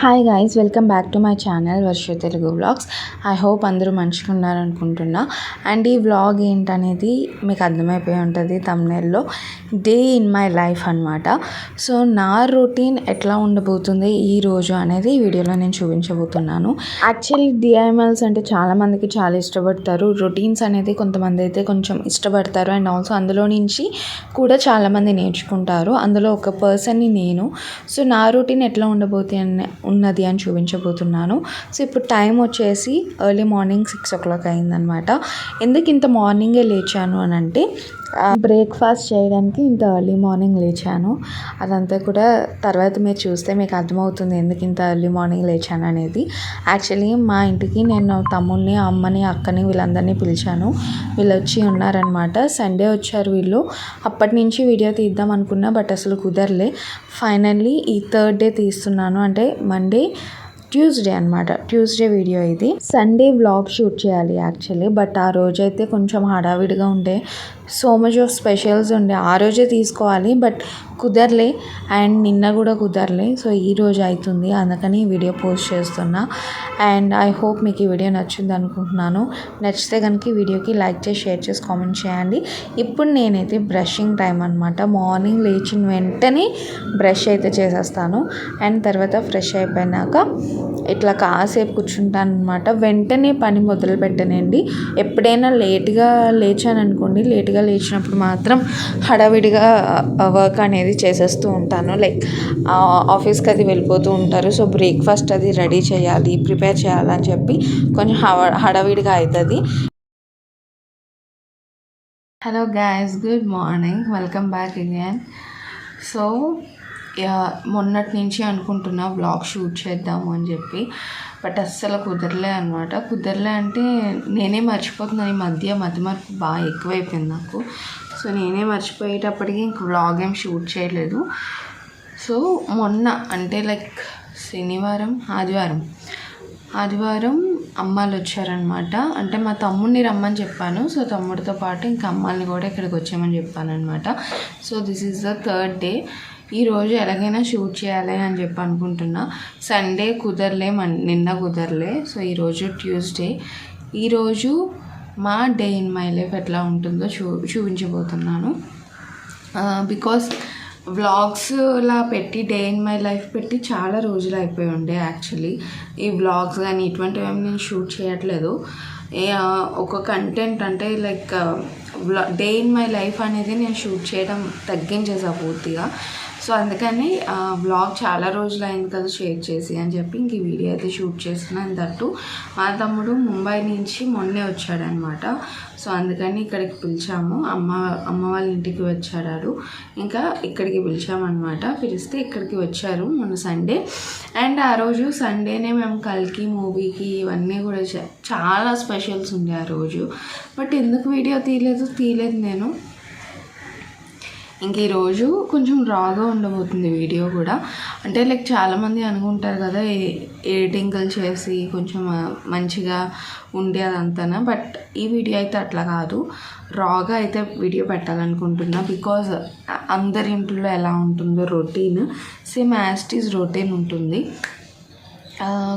Hi guys welcome back to my channel Varsha Telugu vlogs I hope అందరూ మంచిగా ఉన్నారనుకుంటున్నా. And ఈ vlog ఏంటనేది మీకు అర్థమైపోయి ఉంటుంది తమ్నెల్లో డే ఇన్ మై లైఫ్ అనమాట సో నా రొటీన్ ఎట్లా ఉండబోతుంది ఈ రోజు అనేది ఈ వీడియోలో నేను చూపించబోతున్నాను. యాక్చువల్లీ డిఐఎంఎల్స్ అంటే చాలామందికి చాలా ఇష్టపడతారు. రొటీన్స్ అనేది కొంతమంది అయితే కొంచెం ఇష్టపడతారు. అండ్ ఆల్సో అందులో నుంచి కూడా చాలామంది నేర్చుకుంటారు. అందులో ఒక పర్సన్ని నేను. సో నా రొటీన్ ఎట్లా ఉండబోతుంది అని ఉన్నది అని చూపించబోతున్నాను. సో ఇప్పుడు టైం వచ్చేసి early morning six o'clock అయిందనమాట ఎందుకు ఇంత మార్నింగే లేచాను అని అంటే బ్రేక్ఫాస్ట్ చేయడానికి ఇంత ఎర్లీ మార్నింగ్ లేచాను. అదంతా కూడా తర్వాత మీరు చూస్తే మీకు అర్థమవుతుంది ఎందుకు ఇంత ఎర్లీ మార్నింగ్ లేచాను అనేది. యాక్చువల్లీ మా ఇంటికి నేను తమ్ముడిని అమ్మని అక్కని వీళ్ళందరినీ పిలిచాను. వీళ్ళు వచ్చి ఉన్నారనమాట సండే వచ్చారు వీళ్ళు. అప్పటి నుంచి వీడియో తీద్దాం అనుకున్నా బట్ అసలు కుదరలే. ఫైనల్లీ ఈ థర్డ్ డే తీస్తున్నాను. అంటే మండే ట్యూస్డే అనమాట ట్యూస్డే వీడియో ఇది. సండే వ్లాగ్ షూట్ చేయాలి యాక్చువల్లీ. బట్ ఆ రోజైతే కొంచెం హడావిడిగా ఉండే. సో మచ్ ఆఫ్ స్పెషల్స్ ఉండే. ఆ రోజే తీసుకోవాలి బట్ కుదరలే. అండ్ నిన్న కూడా కుదరలే. సో ఈ రోజు అవుతుంది అందుకని వీడియో పోస్ట్ చేస్తున్నా. అండ్ ఐ హోప్ మీకు ఈ వీడియో నచ్చింది అనుకుంటున్నాను. నచ్చితే కనుక వీడియోకి లైక్ చేసి షేర్ చేసి కామెంట్ చేయండి. ఇప్పుడు నేనైతే బ్రషింగ్ టైం అనమాట మార్నింగ్ లేచిన వెంటనే బ్రష్ అయితే చేసేస్తాను. అండ్ తర్వాత ఫ్రెష్ అయిపోయినాక ఇట్లా కాసేపు కూర్చుంటాను అనమాట వెంటనే పని మొదలు పెట్టనండి. ఎప్పుడైనా లేట్గా లేచాను అనుకోండి లేట్గా లేచినప్పుడు మాత్రం హడావిడిగా వర్క్ అనేది చేసేస్తూ ఉంటాను. లైక్ ఆఫీస్కి అది వెళ్ళిపోతూ ఉంటారు. సో బ్రేక్ఫాస్ట్ అది రెడీ చేయాలి ప్రిపేర్ చేయాలని చెప్పి కొంచెం హడావిడిగా అవుతుంది hello guys good morning welcome back again so మొన్నటి నుంచి అనుకుంటున్నా వ్లాగ్ షూట్ చేద్దాము అని చెప్పి. బట్ అస్సలు కుదరలే అనమాట కుదరలే అంటే నేనే మర్చిపోతున్నాను ఈ మధ్య మధ్య మార్పు బాగా ఎక్కువైపోయింది నాకు. సో నేనే మర్చిపోయేటప్పటికి ఇంక వ్లాగ్ ఏం షూట్ చేయలేదు. సో మొన్న అంటే లైక్ శనివారం ఆదివారం. ఆదివారం అమ్మాలు వచ్చారనమాట అంటే మా తమ్ముడిని రమ్మని చెప్పాను. సో తమ్ముడితో పాటు ఇంకా అమ్మాయిని కూడా ఇక్కడికి వచ్చామని చెప్పాను అనమాట so this is the third day ఈరోజు ఎలాగైనా షూట్ చేయాలి అని చెప్పి అనుకుంటున్నా. సండే కుదరలే మన నిన్న కుదరలే. సో ఈరోజు ట్యూస్డే. ఈరోజు మా డే ఇన్ మై లైఫ్ ఎట్లా ఉంటుందో చూ చూపించబోతున్నాను. బికాస్ వ్లాగ్స్లా పెట్టి డే ఇన్ మై లైఫ్ పెట్టి చాలా రోజులు అయిపోయి ఉండే యాక్చువల్లీ. ఈ వ్లాగ్స్ కానీ ఇటువంటివి ఏమి నేను షూట్ చేయట్లేదు. ఒక కంటెంట్ అంటే like day in my life అనేది నేను షూట్ చేయడం తగ్గించేసా పూర్తిగా. సో అందుకని బ్లాగ్ చాలా రోజులు అయింది కదా షేర్ చేసి అని చెప్పి ఇంక ఈ వీడియో అయితే షూట్ చేస్తున్నాను దట్టు మా తమ్ముడు ముంబై నుంచి మొన్నే వచ్చాడనమాట. సో అందుకని ఇక్కడికి పిలిచాము. అమ్మ అమ్మ వాళ్ళ ఇంటికి వచ్చాడు ఇంకా ఇక్కడికి పిలిచామన్నమాట పిలిస్తే ఇక్కడికి వచ్చారు మొన్న సండే అండ్ ఆ రోజు సండేనే మేము కల్కి మూవీకి ఇవన్నీ కూడా చాలా స్పెషల్స్ ఉండే ఆ రోజు. బట్ ఎందుకు వీడియో తీయలేదు? తీయలేదు నేను. ఇంక ఈరోజు కొంచెం రాగా ఉండబోతుంది వీడియో కూడా. అంటే లైక్ చాలామంది అనుకుంటారు కదా ఎడిటింగ్లు చేసి కొంచెం మంచిగా ఉండే అదంతా బట్ ఈ వీడియో అయితే అట్లా కాదు. రాగా అయితే వీడియో పెట్టాలనుకుంటున్నా బికాజ్ అందరి ఇంట్లో ఎలా ఉంటుందో రొటీన్. సేమ్ యాస్టీస్ రొటీన్ ఉంటుంది.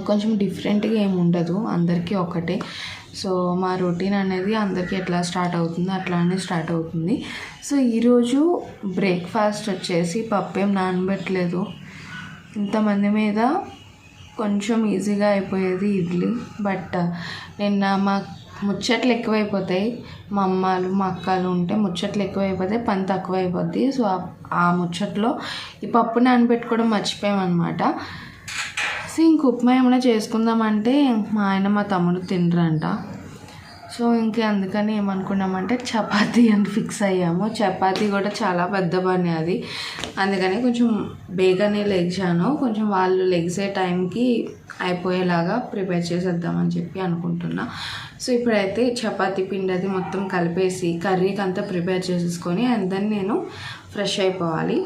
కొంచెం డిఫరెంట్గా ఏమి ఉండదు. అందరికీ ఒకటే. సో మా రొటీన్ అనేది అందరికీ ఎట్లా స్టార్ట్ అవుతుందో అట్లానే స్టార్ట్ అవుతుంది. సో ఈరోజు బ్రేక్ఫాస్ట్ వచ్చేసి పప్పు ఏం నానబెట్టలేదు. ఇంతమంది మీద కొంచెం ఈజీగా అయిపోయేది ఇడ్లీ బట్ నిన్న మా ముచ్చట్లు ఎక్కువైపోతాయి. మా అమ్మాలు మా అక్కలు ఉంటే ముచ్చట్లు ఎక్కువైపోతాయి పని తక్కువ అయిపోద్ది సో ఆ ముచ్చట్లో ఈ పప్పు నానబెట్టుకోవడం మర్చిపోయామన్నమాట. సో ఇంక ఉప్మా ఏమైనా చేసుకుందామంటే మా ఆయన మా తమ్ముడు తినరంట. సో ఇంకా అందుకని ఏమనుకున్నామంటే చపాతీ అని ఫిక్స్ అయ్యాము. చపాతీ కూడా చాలా పెద్ద పని అది. అందుకని కొంచెం బేగానే లెగ్సాను కొంచెం వాళ్ళు లెగ్సే టైంకి అయిపోయేలాగా ప్రిపేర్ చేసేద్దామని చెప్పి అనుకుంటున్నా. సో ఇప్పుడైతే చపాతీ పిండి అది మొత్తం కలిపేసి కర్రీకి అంతా ప్రిపేర్ చేసేసుకొని అండ్ దెన్ నేను ఫ్రెష్ అయిపోవాలి.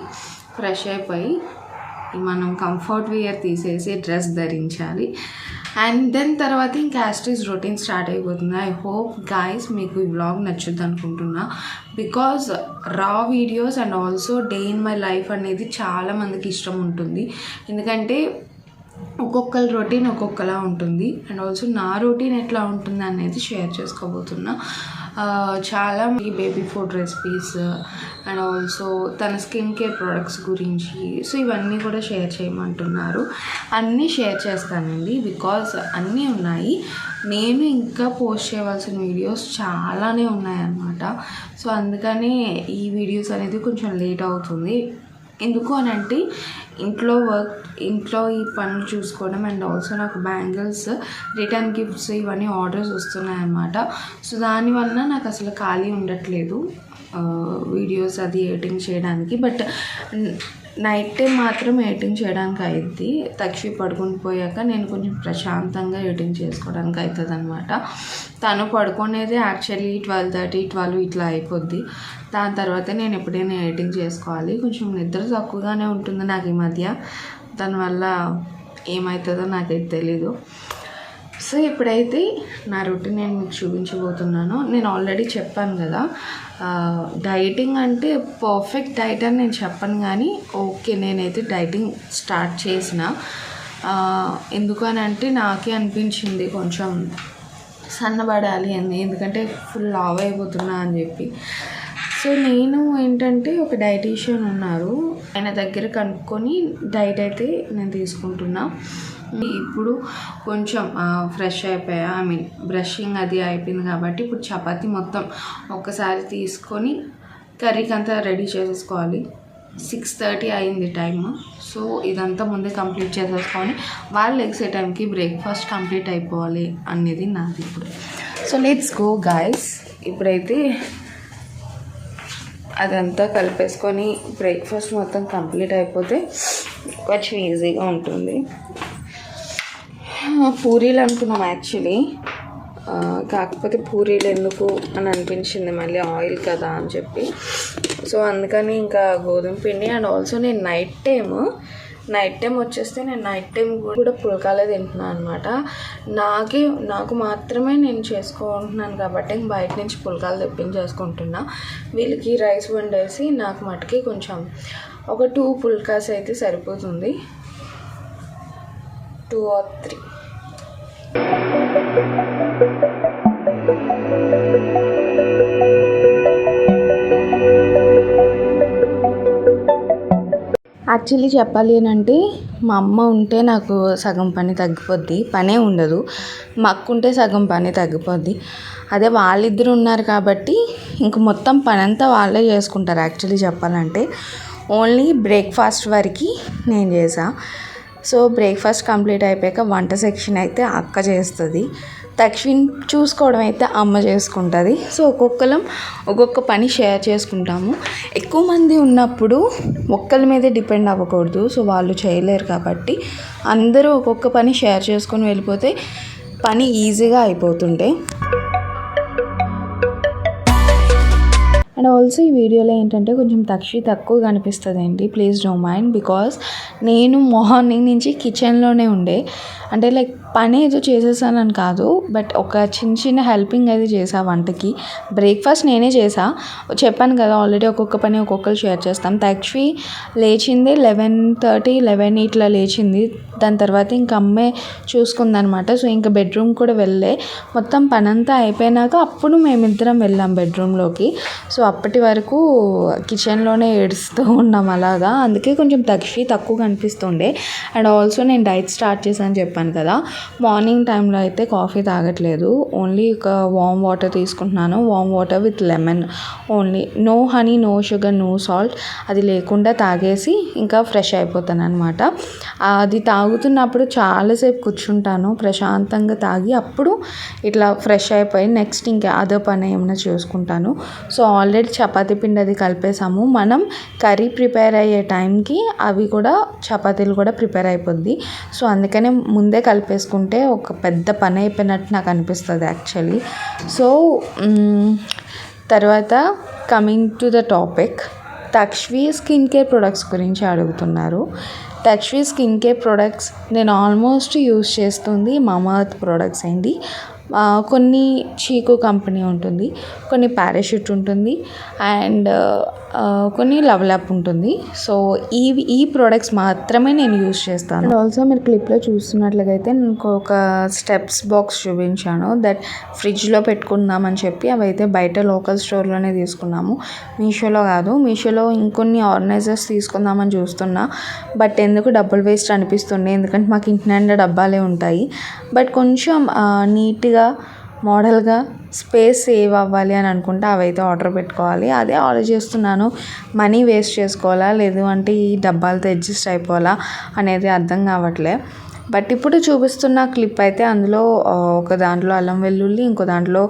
ఫ్రెష్ అయిపోయి మనం కంఫర్ట్ వేర్ తీసేసి డ్రెస్ ధరించాలి. అండ్ దెన్ తర్వాత ఇంకా యాస్టీస్ రొటీన్ స్టార్ట్ అయిపోతుంది. ఐ హోప్ గాయస్ మీకు ఈ వ్లాగ్ నచ్చుద్ది అనుకుంటున్నా. Because raw videos and also day in my life అనేది చాలామందికి ఇష్టం ఉంటుంది. ఎందుకంటే ఒక్కొక్కరి రొటీన్ ఒక్కొక్కలా ఉంటుంది. అండ్ ఆల్సో నా రొటీన్ ఎట్లా ఉంటుంది అనేది షేర్ చేసుకోబోతున్నా. చాలా ఈ baby food recipes and also తన స్కిన్ కేర్ ప్రొడక్ట్స్ గురించి. సో ఇవన్నీ కూడా షేర్ చేయమంటున్నారు. అన్నీ షేర్ చేస్తానండి బికాజ్ అన్నీ ఉన్నాయి. నేను ఇంకా పోస్ట్ చేయవలసిన వీడియోస్ చాలానే ఉన్నాయన్నమాట. సో అందుకని ఈ వీడియోస్ అనేది కొంచెం లేట్ అవుతుంది. ఎందుకు అని అంటే ఇంట్లో వర్క్ ఇంట్లో ఈ పనులు చూసుకోవడం అండ్ ఆల్సో నాకు బ్యాంగిల్స్ రిటర్న్ గిఫ్ట్స్ ఇవన్నీ ఆర్డర్స్ వస్తున్నాయన్నమాట. సో దానివల్ల నాకు అసలు ఖాళీ ఉండట్లేదు వీడియోస్ అది ఎడిటింగ్ చేయడానికి. బట్ నైట్ టైం మాత్రం ఎడిటింగ్ చేయడానికి అయింది తక్షి పడుకొని పోయాక నేను కొంచెం ప్రశాంతంగా ఎడిటింగ్ చేసుకోవడానికి అవుతుంది అనమాట తను పడుకునేది యాక్చువల్లీ ట్వెల్వ్ థర్టీ ట్వెల్వ్ ఇట్లా అయిపోద్ది. దాని తర్వాత నేను ఎప్పుడైనా ఎడిటింగ్ చేసుకోవాలి. కొంచెం నిద్ర తక్కువగానే ఉంటుంది నాకు ఈ మధ్య. దానివల్ల ఏమవుతుందో నాకైతే తెలీదు. సో ఇప్పుడైతే నా రొటీన్ నేను మీకు చూపించబోతున్నాను. నేను ఆల్రెడీ చెప్పాను కదా డైటింగ్ అంటే పర్ఫెక్ట్ డైట్ అని నేను చెప్పను కానీ ఓకే నేనైతే డైటింగ్ స్టార్ట్ చేసిన. ఆ, ఎందుకు అని అంటే నాకే అనిపించింది కొంచెం సన్నబడాలి అని ఎందుకంటే ఫుల్ లావ్ అయిపోతున్నా అని చెప్పి. సో నేను ఏంటంటే ఒక డైటీషియన్ ఉన్నారు ఆయన దగ్గర కనుక్కొని డైట్ అయితే నేను తీసుకుంటున్నా. ఇప్పుడు కొంచెం ఫ్రెష్ అయిపోయా. ఐ మీన్ బ్రషింగ్ అది అయిపోయింది కాబట్టి ఇప్పుడు చపాతీ మొత్తం ఒక్కసారి తీసుకొని కర్రీకి అంతా రెడీ చేసేసుకోవాలి. సిక్స్ థర్టీ అయింది టైమ్ సో ఇదంతా ముందే కంప్లీట్ చేసేసుకొని వాళ్ళు లెగ్సే టైంకి బ్రేక్ఫాస్ట్ కంప్లీట్ అయిపోవాలి అనేది నాది ఇప్పుడు. సో లెట్స్ గో గాయస్ ఇప్పుడైతే అదంతా కలిపేసుకొని బ్రేక్ఫాస్ట్ మొత్తం కంప్లీట్ అయిపోతే కొంచెం ఈజీగా ఉంటుంది. పూరీలు అనుకున్నాం యాక్చువల్లీ కాకపోతే పూరీలు ఎందుకు అని అనిపించింది మళ్ళీ ఆయిల్ కదా అని చెప్పి. సో అందుకని ఇంకా గోధుమ పిండి అండ్ ఆల్సో నేను నైట్ టైమ్ నైట్ టైం వచ్చేస్తే నేను నైట్ టైం కూడా పులకాలే తింటున్నాను అనమాట నాకే నాకు మాత్రమే నేను చేసుకుంటున్నాను కాబట్టి ఇంక బయట నుంచి పులకాలు తెప్పించేసుకుంటున్నా. వీళ్ళకి రైస్ వండేసి నాకు మటుకి కొంచెం ఒక టూ పుల్కాస్ అయితే సరిపోతుంది. టూ ఆర్ త్రీ యాక్చువల్లీ చెప్పాలి అని అంటే మా అమ్మ ఉంటే నాకు సగం పని తగ్గిపోద్ది. పనే ఉండదు. మా అక్క ఉంటే సగం పని తగ్గిపోద్ది. అదే వాళ్ళిద్దరు ఉన్నారు కాబట్టి ఇంక మొత్తం పని అంతా వాళ్ళే చేసుకుంటారు యాక్చువల్లీ చెప్పాలంటే. ఓన్లీ బ్రేక్ఫాస్ట్ వరకు నేను చేసా సో బ్రేక్ఫాస్ట్ కంప్లీట్ అయిపోయాక వంట సెక్షన్ అయితే అక్క చేస్తుంది. తక్షిణ్ చూసుకోవడం అయితే అమ్మ చేసుకుంటుంది. సో ఒక్కొక్కరం ఒక్కొక్క పని షేర్ చేసుకుంటాము. ఎక్కువ మంది ఉన్నప్పుడు ఒక్కరి మీదే డిపెండ్ అవ్వకూడదు. సో వాళ్ళు చేయలేరు కాబట్టి అందరూ ఒక్కొక్క పని షేర్ చేసుకొని వెళ్ళిపోతే పని ఈజీగా అయిపోతుండే. అండ్ ఆల్సో ఈ వీడియోలో ఏంటంటే కొంచెం తక్షి తక్కువ కనిపిస్తుంది అండి ప్లీజ్ డో మైండ్ బికాస్ నేను మార్నింగ్ నుంచి కిచెన్లోనే ఉండే. అంటే లైక్ పని ఏదో చేసేసానని కాదు బట్ ఒక చిన్న చిన్న హెల్పింగ్ అయితే చేసా వంటకి. బ్రేక్ఫాస్ట్ నేనే చేసా. చెప్పాను కదా ఆల్రెడీ ఒక్కొక్క పని ఒక్కొక్కరు షేర్ చేస్తాం. యాక్చువల్లీ లేచింది లెవెన్ థర్టీ లెవెన్ ఇట్లా లేచింది. దాని తర్వాత ఇంక అమ్మే చూసుకుందనమాట. సో ఇంకా బెడ్రూమ్ కూడా వెళ్ళే మొత్తం పనంతా అయిపోయినాక అప్పుడు మేమిద్దరం వెళ్ళాం బెడ్రూమ్లోకి. సో అప్పటి వరకు కిచెన్లోనే ఏడుస్తూ ఉన్నాం అలాగా. అందుకే కొంచెం తక్షి తక్కువ కనిపిస్తుండే అండ్ ఆల్సో నేను డైట్ స్టార్ట్ చేశాను చెప్పాను కదా. మార్నింగ్ టైంలో అయితే కాఫీ తాగట్లేదు. ఓన్లీ ఒక వామ్ వాటర్ తీసుకుంటున్నాను. Warm water with lemon only. No honey no sugar no salt. అది లేకుండా తాగేసి ఇంకా ఫ్రెష్ అయిపోతాను అనమాట అది తాగుతున్నప్పుడు చాలాసేపు కూర్చుంటాను. ప్రశాంతంగా తాగి అప్పుడు ఇట్లా ఫ్రెష్ అయిపోయి నెక్స్ట్ ఇంకా అదో పని ఏమైనా చేసుకుంటాను. సో ఆల్రెడీ చపాతీ పిండి అది కలిపేసాము మనం కర్రీ ప్రిపేర్ అయ్యే టైంకి అవి కూడా చపాతీలు కూడా ప్రిపేర్ అయిపోద్ది. సో అందుకనే ముందే చేసుకుంటే ఒక పెద్ద పని అయిపోయినట్టు నాకు అనిపిస్తుంది యాక్చువల్లీ సో తర్వాత coming to the topic Takshvi skin care products గురించి అడుగుతున్నారు. తక్ష్వి స్కిన్ కేర్ ప్రొడక్ట్స్ నేను ఆల్మోస్ట్ యూస్ చేస్తుంది మమాత్ ప్రొడక్ట్స్ అండి కొన్ని చీకు కంపెనీ ఉంటుంది కొన్ని పారాషూట్ ఉంటుంది అండ్ కొన్ని లవ్లాప్ ఉంటుంది. సో ఈ ఈ ప్రోడక్ట్స్ మాత్రమే నేను యూస్ చేస్తాను. ఆల్సో మీరు క్లిప్లో చూస్తున్నట్లయితే నేను ఒక స్టెప్స్ బాక్స్ చూపించాను దట్ ఫ్రిడ్జ్లో పెట్టుకుందామని చెప్పి అవి అయితే బయట లోకల్ స్టోర్లోనే తీసుకున్నాము. మీషోలో కాదు మీషోలో ఇంకొన్ని ఆర్గనైజర్స్ తీసుకుందామని చూస్తున్నా. బట్ ఎందుకు డబ్బులు వేస్ట్ అనిపిస్తుంది ఎందుకంటే మాకు ఇంటి నిండా డబ్బాలే ఉంటాయి. బట్ కొంచెం నీట్గా మోడల్గా స్పేస్ సేవ్ అవ్వాలి అని అనుకుంటే అవైతే ఆర్డర్ పెట్టుకోవాలి. అదే ఆర్డర్ చేస్తున్నాను. మనీ వేస్ట్ చేసుకోవాలా? లేదు అంటే ఈ డబ్బాలతో అడ్జస్ట్ అయిపోవాలా? అనేది అర్థం కావట్లే. బట్ ఇప్పుడు చూపిస్తున్న క్లిప్ అయితే అందులో ఒక దాంట్లో అల్లం వెల్లుల్లి ఇంకో దాంట్లో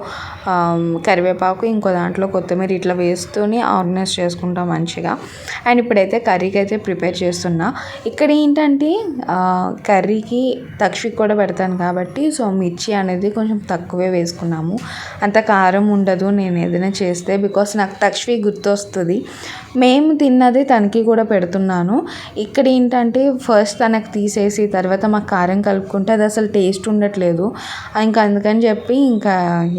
కరివేపాకు ఇంకో దాంట్లో కొత్తిమీర ఇట్లా వేస్తూనే ఆర్గనైజ్ చేసుకుంటాం మంచిగా. అండ్ ఇప్పుడైతే కర్రీకి అయితే ప్రిపేర్ చేస్తున్నా. ఇక్కడ ఏంటంటే కర్రీకి తక్షికి కూడా పెడతాను కాబట్టి సో మిర్చి అనేది కొంచెం తక్కువే వేసుకున్నాము. అంత కారం ఉండదు నేను ఏదైనా చేస్తే బికాస్ నాకు తక్షి గుర్తొస్తుంది. మేము తిన్నది తనకి కూడా పెడుతున్నాను. ఇక్కడ ఏంటంటే ఫస్ట్ తనకు తీసేసి తర్వాత మాకు కారం కలుపుకుంటే అది అసలు టేస్ట్ ఉండట్లేదు. ఇంకా అందుకని చెప్పి ఇంకా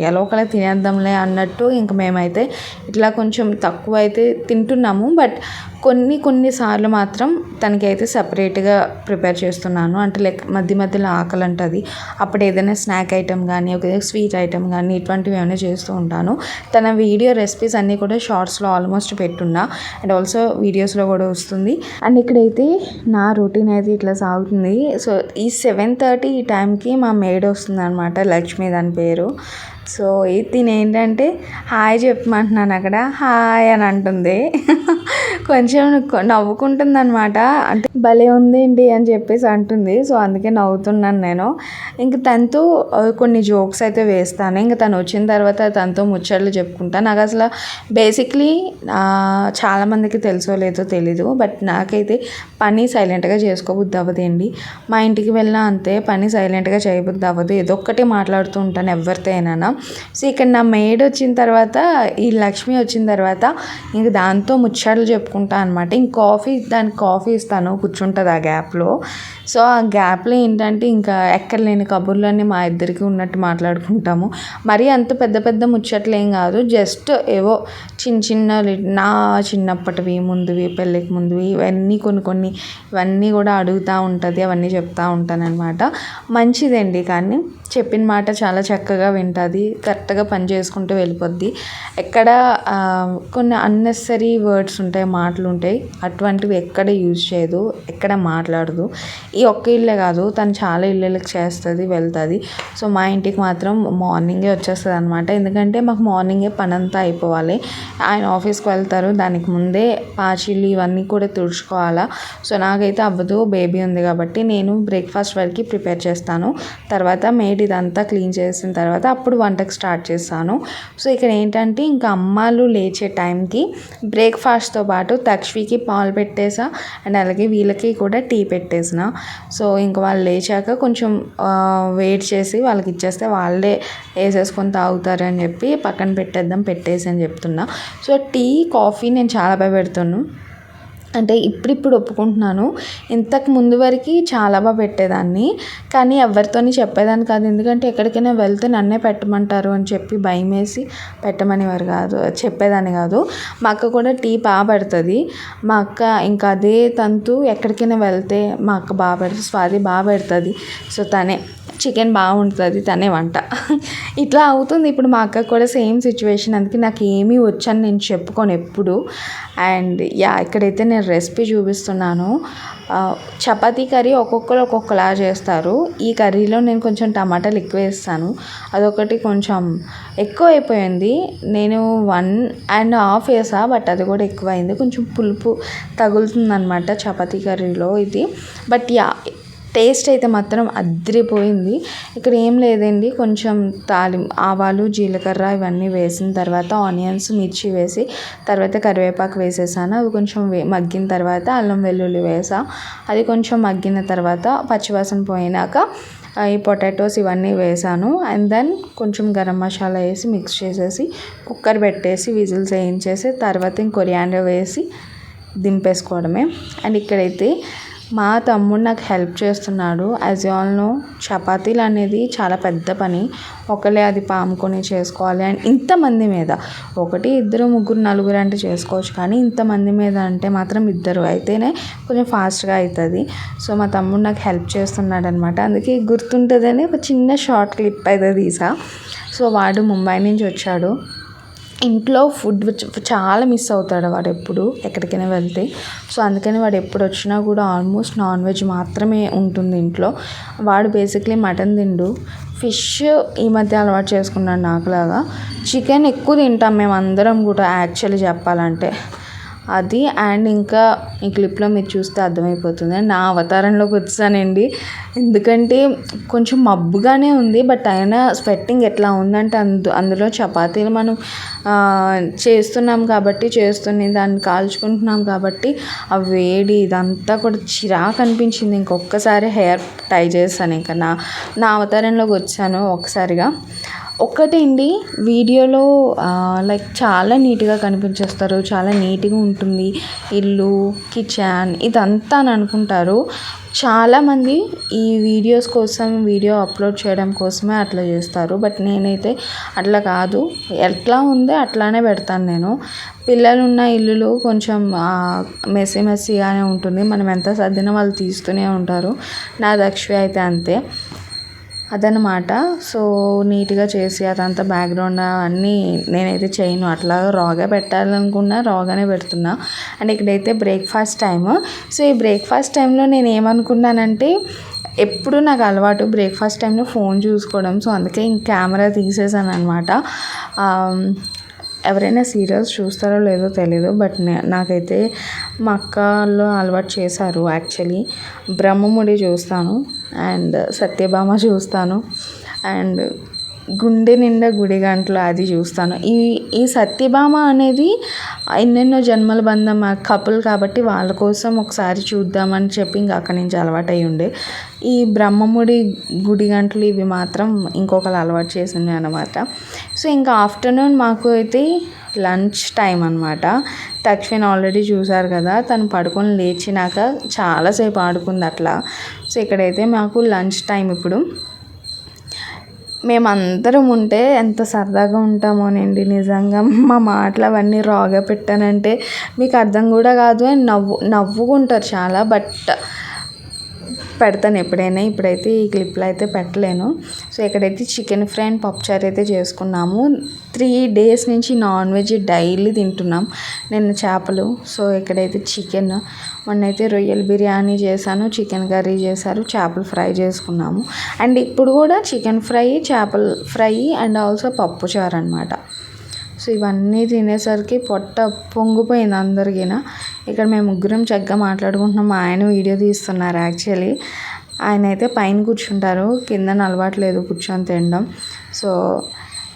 ఎలా ఒకలా తినేద్దాంలే అన్నట్టు ఇంకా మేమైతే ఇట్లా కొంచెం తక్కువ అయితే తింటున్నాము. బట్ కొన్ని కొన్ని సార్లు మాత్రం తనకైతే సపరేట్గా ప్రిపేర్ చేస్తున్నాను. అంటే లైక్ మధ్య మధ్యలో ఆకలి అంటుంది అప్పుడు ఏదైనా స్నాక్ ఐటెం కానీ ఒక స్వీట్ ఐటెం కానీ ఇటువంటివి ఏమైనా చేస్తూ ఉంటాను. తన వీడియో రెసిపీస్ అన్నీ కూడా షార్ట్స్లో ఆల్మోస్ట్ పెట్టున్నా. అండ్ ఆల్సో వీడియోస్లో కూడా వస్తుంది. అండ్ ఇక్కడైతే నా రొటీన్ అయితే ఇట్లా సాగుతుంది. సో ఈ సెవెన్ థర్టీ ఈ టైంకి మా మేడ్ వస్తుంది అనమాట లక్ష్మి దాని పేరు. సో ఇది తిని ఏంటంటే హాయ్ చెప్పమంటున్నాను అక్కడ. హాయ్ అని అంటుంది. కొంచెం నవ్వుకుంటుంది అనమాట అంటే భలే ఉందేంటి అని చెప్పేసి అంటుంది. సో అందుకే నవ్వుతున్నాను నేను. ఇంక తనతో కొన్ని జోక్స్ అయితే వేస్తాను. ఇంకా తను వచ్చిన తర్వాత తనతో ముచ్చట్లు చెప్పుకుంటా. నాకు అసలు బేసిక్లీ చాలామందికి తెలుసో లేదో తెలీదు. బట్ నాకైతే పని సైలెంట్గా చేసుకోబుద్ది అవ్వదండి మా ఇంటికి వెళ్ళినా అంతే. పని సైలెంట్గా చేయబుద్ది అవ్వదు. ఏదో ఒక్కటి మాట్లాడుతూ ఉంటాను ఎవరితో అయినా సో ఇక్కడ నా మేడ్ వచ్చిన తర్వాత ఈ లక్ష్మి వచ్చిన తర్వాత ఇంక దాంతో ముచ్చట్లు చెప్పుకుంటా అనమాట ఇంక కాఫీ దానికి కాఫీ ఇస్తాను కూర్చుంటుంది ఆ గ్యాప్లో. సో ఆ గ్యాప్లో ఏంటంటే ఇంకా ఎక్కడ లేని కబుర్లన్నీ మా ఇద్దరికి ఉన్నట్టు మాట్లాడుకుంటాము. మరీ అంత పెద్ద పెద్ద ముచ్చట్లు ఏం కాదు జస్ట్ ఏవో చిన్న చిన్న నా చిన్నప్పటివి ముందువి పెళ్ళికి ముందువి ఇవన్నీ కొన్ని కొన్ని ఇవన్నీ కూడా అడుగుతూ ఉంటుంది అవన్నీ చెప్తూ ఉంటానన్నమాట. మంచిదండి కానీ చెప్పిన మాట చాలా చక్కగా వింటుంది. కరెక్ట్గా పని చేసుకుంటూ వెళ్ళిపోద్ది. ఎక్కడ కొన్ని అన్నెసరీ వర్డ్స్ ఉంటాయి మాటలు ఉంటాయి అటువంటివి ఎక్కడ యూజ్ చేయదు ఎక్కడ మాట్లాడదు. ఈ ఒక్క ఇల్లే కాదు తను చాలా ఇళ్ళకి చేస్తుంది వెళ్తుంది. సో మా ఇంటికి మాత్రం మార్నింగే వచ్చేస్తుంది అనమాట ఎందుకంటే మాకు మార్నింగే పని అంతా అయిపోవాలి. ఆయన ఆఫీస్కి వెళ్తారు దానికి ముందే పాచీలు ఇవన్నీ కూడా తుడుచుకోవాలా. సో నాకైతే అవ్వదు బేబీ ఉంది కాబట్టి నేను బ్రేక్ఫాస్ట్ వరకు ప్రిపేర్ చేస్తాను. తర్వాత మేడ్ ఇదంతా క్లీన్ చేసిన తర్వాత అప్పుడు గంటకు స్టార్ట్ చేస్తాను సో ఇక్కడ ఏంటంటే ఇంకా అమ్మాలు లేచే టైంకి బ్రేక్ఫాస్ట్తో పాటు తక్ష్వికి పాలు పెట్టేసా అండ్ అలాగే వీళ్ళకి కూడా టీ పెట్టేసిన. సో ఇంకా వాళ్ళు లేచాక కొంచెం వెయిట్ చేసి వాళ్ళకి ఇచ్చేస్తే వాళ్ళే వేసేసుకొని తాగుతారని చెప్పి పక్కన పెట్టేద్దాం పెట్టేసి అని చెప్తున్నా. సో టీ కాఫీ నేను చాలా బాగా పెడుతున్నాను అంటే ఇప్పుడిప్పుడు ఒప్పుకుంటున్నాను. ఇంతకు ముందు వరకు చాలా బాగా పెట్టేదాన్ని. కానీ ఎవరితోని చెప్పేదాన్ని కాదు. ఎందుకంటే ఎక్కడికైనా వెళ్తే నన్నే పెట్టమంటారు అని చెప్పి భయం వేసి పెట్టమనేవారు కాదు చెప్పేదాన్ని కాదు. మా అక్క కూడా టీ బాగా పెడుతుంది. మా అక్క ఇంకా అదే తంతు ఎక్కడికైనా వెళ్తే మా అక్క బాగా పెడుతుంది స్వాతి బాగా పెడుతుంది. సో తనే చికెన్ బాగుంటుంది తనే వంట. ఇట్లా అవుతుంది. ఇప్పుడు మా అక్క కూడా సేమ్ సిచ్యువేషన్. అందుకే నాకు ఏమీ వచ్చని నేను చెప్పుకోను ఎప్పుడు. అండ్ యా ఇక్కడైతే నేను రెసిపీ చూపిస్తున్నాను. చపాతీ కర్రీ ఒక్కొక్కరు ఒక్కొక్కలా చేస్తారు. ఈ కర్రీలో నేను కొంచెం టమాటాలు ఎక్కువ వేస్తాను. అదొకటి కొంచెం ఎక్కువ అయిపోయింది. నేను వన్ అండ్ హాఫ్ వేసా బట్ అది కూడా ఎక్కువ అయింది కొంచెం పులుపు తగులుతుందనమాట చపాతీ కర్రీలో ఇది. బట్ యా టేస్ట్ అయితే మాత్రం అద్దరిపోయింది ఇక్కడ ఏం లేదండి కొంచెం తాలి ఆవాలు జీలకర్ర ఇవన్నీ వేసిన తర్వాత ఆనియన్స్ మిర్చి వేసి తర్వాత కరివేపాకు వేసేసాను. అవి కొంచెం వే మగ్గిన తర్వాత అల్లం వెల్లుల్లి వేసా. అది కొంచెం మగ్గిన తర్వాత పచ్చివాసన పోయినాక ఈ పొటాటోస్ ఇవన్నీ వేసాను. అండ్ దెన్ కొంచెం గరం మసాలా వేసి మిక్స్ చేసేసి కుక్కర్ పెట్టేసి విజిల్స్ వేయించేసి తర్వాత ఇంకొరియాండర్ వేసి దింపేసుకోవడమే. అండ్ ఇక్కడైతే మా తమ్ముడు నాకు హెల్ప్ చేస్తున్నాడు. యాజ్ యూ ఆల్ నో చపాతీలు అనేది చాలా పెద్ద పని. ఒకళ్ళే అది పాముకొని చేసుకోవాలి. అండ్ ఇంతమంది మీద ఒకటి ఇద్దరు ముగ్గురు నలుగురు అంటే చేసుకోవచ్చు. కానీ ఇంతమంది మీద అంటే మాత్రం ఇద్దరు. అయితేనే కొంచెం ఫాస్ట్గా అవుతుంది సో మా తమ్ముడు నాకు హెల్ప్ చేస్తున్నాడు అనమాట అందుకే గుర్తుంటుందని ఒక చిన్న షార్ట్ క్లిప్ అయితే తీసా. సో వాడు ముంబై నుంచి వచ్చాడు. ఇంట్లో ఫుడ్ చాలా మిస్ అవుతాడు వాడు ఎప్పుడు ఎక్కడికైనా వెళ్తే. సో అందుకని వాడు ఎప్పుడు వచ్చినా కూడా ఆల్మోస్ట్ నాన్ వెజ్ మాత్రమే ఉంటుంది ఇంట్లో. వాడు బేసిక్లీ మటన్ తిండు. ఫిష్ ఈ మధ్య అలవాటు చేసుకున్నాడు నాకులాగా. చికెన్ ఎక్కువ తింటాం మేము అందరం కూడా యాక్చువల్లీ చెప్పాలంటే. అది అండ్ ఇంకా ఈ క్లిప్లో మీరు చూస్తే అర్థమైపోతుంది. నా అవతారంలోకి వచ్చానండి. ఎందుకంటే కొంచెం మబ్బుగానే ఉంది బట్ అయినా స్వెట్టింగ్ ఎట్లా ఉందంటే అందు అందులో చపాతీలు మనం చేస్తున్నాం కాబట్టి చేస్తుంది దాన్ని కాల్చుకుంటున్నాం కాబట్టి ఆ వేడి ఇదంతా కూడా చిరాకు అనిపించింది. ఇంకొకసారి హెయిర్ టై చేస్తాను. ఇంకా నా నా అవతారంలోకి వచ్చాను ఒకసారిగా. ఒక్కటండి వీడియోలో లైక్ చాలా నీట్గా కనిపించేస్తారు. చాలా నీట్గా ఉంటుంది. ఇల్లు కిచెన్ ఇదంతా అని అనుకుంటారు. చాలామంది ఈ వీడియోస్ కోసం వీడియో అప్లోడ్ చేయడం కోసమే అట్లా చేస్తారు. బట్ నేనైతే అట్లా కాదు. ఎట్లా ఉందో అట్లానే పెడతాను నేను. పిల్లలు ఉన్న ఇల్లులు కొంచెం మెస్సీ మెస్సీగానే ఉంటుంది. మనం ఎంత సర్దిన వాళ్ళు తీస్తూనే ఉంటారు. నా దక్షి అయితే అంతే. అదనమాట సో నీట్గా చేసి అదంతా బ్యాక్గ్రౌండ్ అన్నీ నేనైతే చేయను. అట్లా రాగా పెట్టాలనుకున్నా రాగానే పెడుతున్నా. అండ్ ఇక్కడైతే బ్రేక్ఫాస్ట్ టైమ్. సో ఈ బ్రేక్ఫాస్ట్ టైంలో నేను ఏమనుకున్నానంటే ఎప్పుడు నాకు అలవాటు బ్రేక్ఫాస్ట్ టైంలో ఫోన్ చూసుకోవడం. సో అందుకే ఇంక కెమెరా తీసేసాను అనమాట ఎవరైనా సీరియల్స్ చూస్తారో లేదో తెలీదు బట్ నాకైతే మా అక్కలో అలవాటు చేశారు యాక్చువల్లీ. బ్రహ్మముడి చూస్తాను అండ్ సత్యభామ చూస్తాను అండ్ గుండె నిండా గుడి గంటలు అది చూస్తాను. ఈ ఈ సత్యభామ అనేది ఎన్నెన్నో జన్మల బంధం కపుల్ కాబట్టి వాళ్ళ కోసం ఒకసారి చూద్దామని చెప్పి ఇంకా అక్కడి నుంచి అలవాటై ఉండే. ఈ బ్రహ్మముడి గుడి గంటలు ఇవి మాత్రం ఇంకొకరు అలవాటు చేసింది అనమాట సో ఇంకా ఆఫ్టర్నూన్ మాకు అయితే లంచ్ టైం అనమాట తక్ష్విన్ ఆల్రెడీ చూసారు కదా తను పడుకొని లేచినాక చాలాసేపు ఆడుకుంది అట్లా. సో ఇక్కడైతే మాకు లంచ్ టైం ఇప్పుడు. మేమందరం ఉంటే ఎంత సరదాగా ఉంటామోనండి నిజంగా. మా మాటలు అవన్నీ రాగా పెట్టానంటే మీకు అర్థం కూడా కాదు అని నవ్వు నవ్వుకుంటారు చాలా బట్ పెడతాను ఎప్పుడైనా. ఇప్పుడైతే ఈ క్లిప్లో అయితే పెట్టలేను. సో ఇక్కడైతే చికెన్ ఫ్రై అండ్ పప్పుచారు అయితే చేసుకున్నాము. త్రీ డేస్ నుంచి నాన్ వెజ్ డైలీ తింటున్నాం. నిన్న చేపలు. సో ఇక్కడైతే చికెన్. మొన్నైతే రొయ్యల బిర్యానీ చేశాను చికెన్ కర్రీ చేశారు చేపలు ఫ్రై చేసుకున్నాము. అండ్ ఇప్పుడు కూడా చికెన్ ఫ్రై చేపల ఫ్రై అండ్ ఆల్సో పప్పుచారు అనమాట సో ఇవన్నీ తినేసరికి పొట్ట పొంగిపోయింది అందరికీనా. ఇక్కడ మేము ముగ్గురం చక్కగా మాట్లాడుకుంటున్నాం. మా ఆయన వీడియో తీస్తున్నారు యాక్చువల్లీ. ఆయన అయితే పైన కూర్చుంటారు. కింద అలవాట్లేదు కూర్చొని తినడం. సో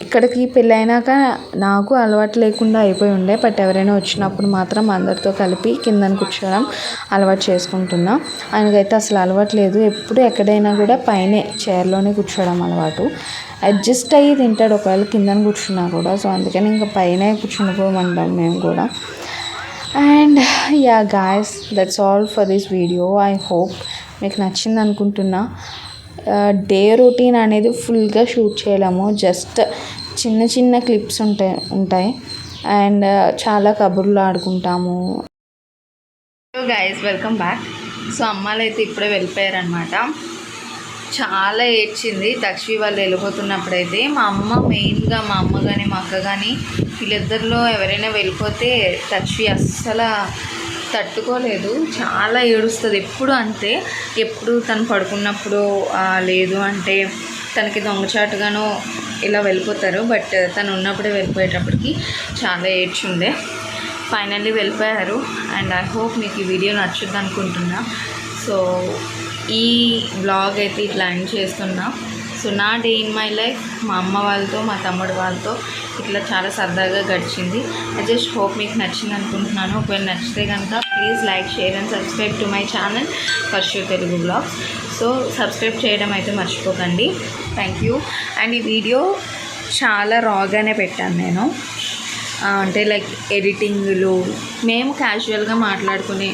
ఇక్కడికి పెళ్ళైనాక నాకు అలవాటు లేకుండా అయిపోయి ఉండే బట్ ఎవరైనా వచ్చినప్పుడు మాత్రం అందరితో కలిపి కిందన కూర్చోవడం అలవాటు చేసుకుంటున్నా. ఆయనకైతే అసలు అలవాటు లేదు. ఎప్పుడు ఎక్కడైనా కూడా పైనే చైర్లోనే కూర్చోవడం అలవాటు. అడ్జస్ట్ అయ్యి తింటాడు ఒకవేళ కిందన కూర్చున్నా కూడా. సో అందుకని ఇంకా పైన కూర్చునిపోమంటాం మేము కూడా. And ya guys that's all for this video. I hope మీకు నచ్చింది అనుకుంటున్నా డే రొటీన్ అనేది ఫుల్గా షూట్ చేయలేము. జస్ట్ చిన్న చిన్న క్లిప్స్ ఉంటాయి ఉంటాయి. అండ్ చాలా కబుర్లు ఆడుకుంటాము. గైస్ వెల్కమ్ బ్యాక్ సో అమ్మాయిలు అయితే ఇప్పుడే వెళ్ళిపోయారనమాట చాలా ఏడ్చింది. దక్షి వాళ్ళు వెళ్ళిపోతున్నప్పుడైతే మా అమ్మ మెయిన్గా మా అమ్మ కానీ మా అక్క కానీ వీళ్ళిద్దరిలో ఎవరైనా వెళ్ళిపోతే దక్షి అస్సలు తట్టుకోలేదు. చాలా ఏడుస్తుంది. ఎప్పుడు అంతే? ఎప్పుడు తను పడుకున్నప్పుడు లేదు అంటే తనకి దొంగచాటుగాను ఇలా వెళ్ళిపోతారు బట్ తను ఉన్నప్పుడే వెళ్ళిపోయేటప్పటికి చాలా ఏడ్చుండే. ఫైనల్లీ వెళ్ళిపోయారు. అండ్ ఐ హోప్ మీకు ఈ వీడియో నచ్చుద్ది అనుకుంటున్నా. సో ఈ బ్లాగ్ అయితే ఇట్లా ఎండ్ చేస్తున్నా. సో నా డే ఇన్ మై లైఫ్ మా అమ్మ వాళ్ళతో మా తమ్ముడు వాళ్ళతో ఇట్లా చాలా సరదాగా గడిచింది. ఐ జస్ట్ హోప్ మీకు నచ్చింది అనుకుంటున్నాను. ఒకవేళ నచ్చితే కనుక please like share and subscribe to my channel first Telugu blogs so subscribe చేయడం అయితే మర్చిపోకండి. థ్యాంక్ యూ అండ్ ఈ వీడియో చాలా రాగానే పెట్టాను నేను. అంటే లైక్ ఎడిటింగ్లు మేము క్యాజువల్గా మాట్లాడుకునే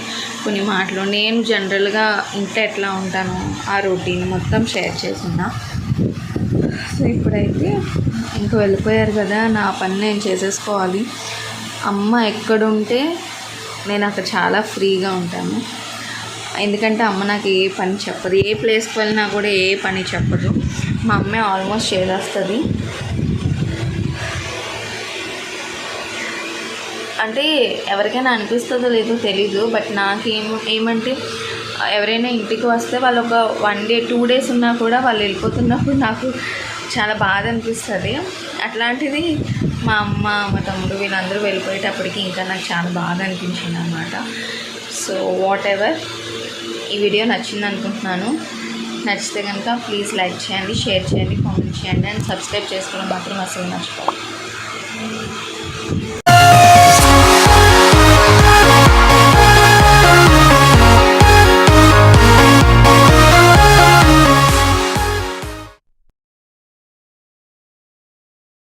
కొన్ని మాటలు నేను జనరల్గా ఇంట్లో ఎట్లా ఉంటానో ఆ రొటీన్ మొత్తం షేర్ చేస్తున్నా సో ఇప్పుడైతే. ఇంక వెళ్ళిపోయారు కదా నా పని నేను చేసేసుకోవాలి. అమ్మ ఎక్కడుంటే నేను అక్కడ చాలా ఫ్రీగా ఉంటాను. ఎందుకంటే అమ్మ నాకు ఏ పని చెప్పదు. ఏ ప్లేస్కి వెళ్ళినా కూడా ఏ పని చెప్పదు. మా అమ్మే ఆల్మోస్ట్ చేసేస్తుంది. అంటే ఎవరికైనా అనిపిస్తుందో లేదో తెలీదు బట్ నాకేం ఏమంటే ఎవరైనా ఇంటికి వస్తే వాళ్ళు ఒక వన్ డే టూ డేస్ ఉన్నా కూడా వాళ్ళు వెళ్ళిపోతున్నప్పుడు నాకు చాలా బాధ అనిపిస్తుంది. అట్లాంటిది మా అమ్మ మా తమ్ముడు వీళ్ళందరూ వెళ్ళిపోయేటప్పటికి ఇంకా నాకు చాలా బాధ అనిపించింది అనమాట సో వాట్ ఎవర్ ఈ వీడియో నచ్చింది అనుకుంటున్నాను. నచ్చితే కనుక ప్లీజ్ లైక్ చేయండి షేర్ చేయండి కామెంట్ చేయండి అండ్ సబ్స్క్రైబ్ చేసుకోవడం మాత్రం అసలు మర్చిపోవాలి